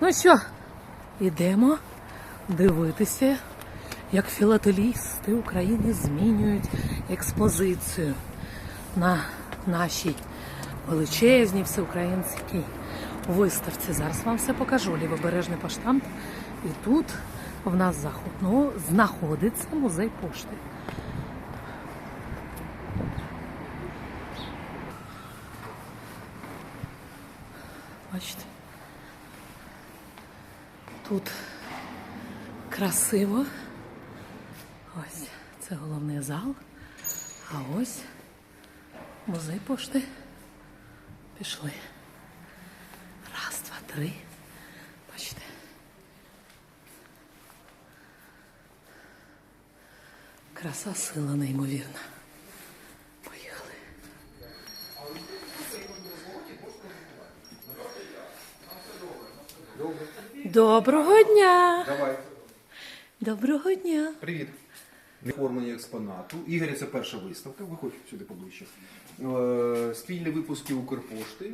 Ну що, йдемо дивитися, як філателісти України змінюють експозицію на нашій величезній всеукраїнській виставці. Зараз вам все покажу. Лівобережний поштамт. І тут в нас заход, ну, знаходиться музей пошти. Бачите? Тут красиво. Ось це головний зал. А ось музей пошти. Пішли. Раз, два, три. Бачите. Краса сила неймовірна. Доброго дня! Давай. Доброго дня! Привіт. Оформлення експонату. Ігоря, це перша виставка. Виходь сюди поближче. Е, Спільні випуски Укрпошти.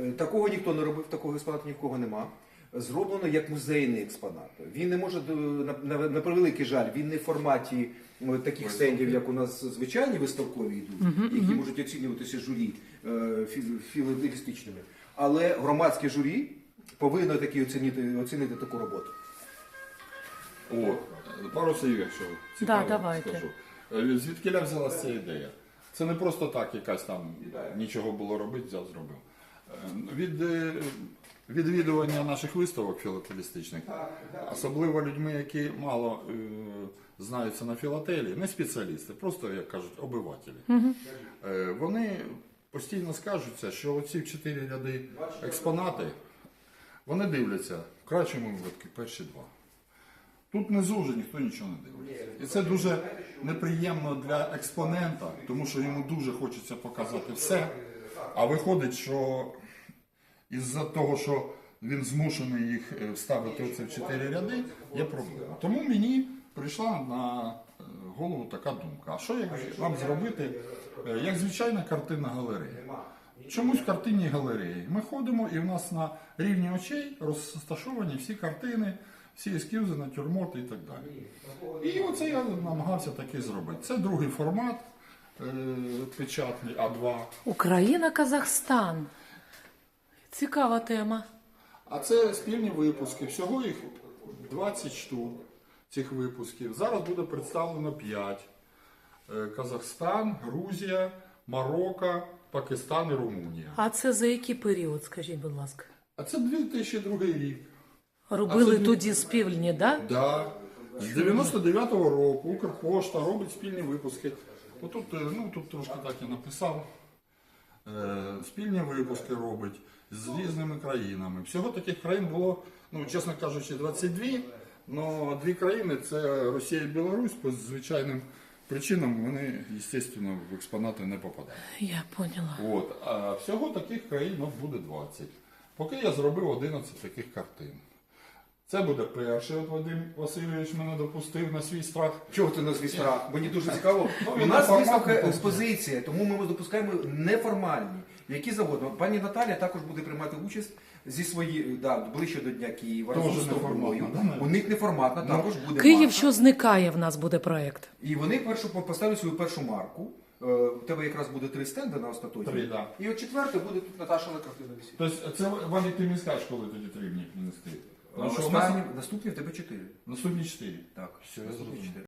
Е, Такого ніхто не робив, такого експонату ні в кого нема. Зроблено як музейний експонат. Він не може, е, на, на, на превеликий жаль, він не в форматі е, таких стендів, як у нас звичайні виставкові йдуть, які можуть оцінюватися журі е, фі- філателістичними. Але громадське журі повинно таки оцінити, оцінити таку роботу. О, пару слів, якщо цікаво, Да, давайте. скажу. Е, Звідки взялася ця ідея? Це не просто так, якась там нічого було робити, взяв, зробив. Е, Від е, відвідування наших виставок філателістичних, особливо людьми, які мало е, знаються на філателії, не спеціалісти, просто, як кажуть, обивателі. Е, Вони постійно скажуться, що оці чотири ряди експонати, вони дивляться в кращому випадку перші два. Тут внизу вже ніхто нічого не дивиться. І це дуже неприємно для експонента, тому що йому дуже хочеться показати все. А виходить, що із-за того, що він змушений їх е, вставити оце в чотири ряди, є проблема. Тому мені прийшла на е, голову така думка. А що як нам зробити, е, як звичайна картинна галерея? Чомусь в картинній галереї. Ми ходимо і в нас на рівні очей розташовані всі картини, всі ескізи, натюрморти і так далі. І оце я намагався таки зробити. Це другий формат е, печатний А2. Україна, Казахстан. Цікава тема. А це спільні випуски. Всього їх 20 штук цих випусків. Зараз буде представлено 5. Е, Казахстан, Грузія, Марокко, Пакистан і Румунія. А це за який період, скажіть, будь ласка? А це 2002 рік. Робили це- тоді співлені, да? Да. З 99-го року Укрпошта робить спільні випуски. Отут, е, ну, тут трошки так я написав. Е, Спільні випуски робить з різними країнами. Всього таких країн було, ну, чесно кажучи, 22. але дві країни це Росія і Білорусь, по звичайним причинам вони, звісно, в експонати не попадають. Я поняла. От, а всього таких країн ну, буде 20. Поки я зробив 11 таких картин. Це буде перший, от Вадим Васильович мене допустив на свій страх. Чого ти на свій страх? Мені дуже цікаво. Ну, У нас виставка експозиція, тому ми допускаємо неформальні. Які завгодно. Пані Наталя також буде приймати участь зі своєю да, ближче до Дня Києва. Тоже разом з неформатна, да. У них неформатна також буде Київ, марка. що зникає, в нас буде проєкт. І вони першу поставлять свою першу марку. Е, У тебе якраз буде три стенди на остаточні. Три, да. І от четверте буде тут Наташа на картина висіти. Тобто це Вадик, ти мені скажеш, коли тоді три мені принести. Ну, що у нас Останні, наступні в тебе чотири. наступні чотири. Так, Все, я наступні зрозумів. чотири.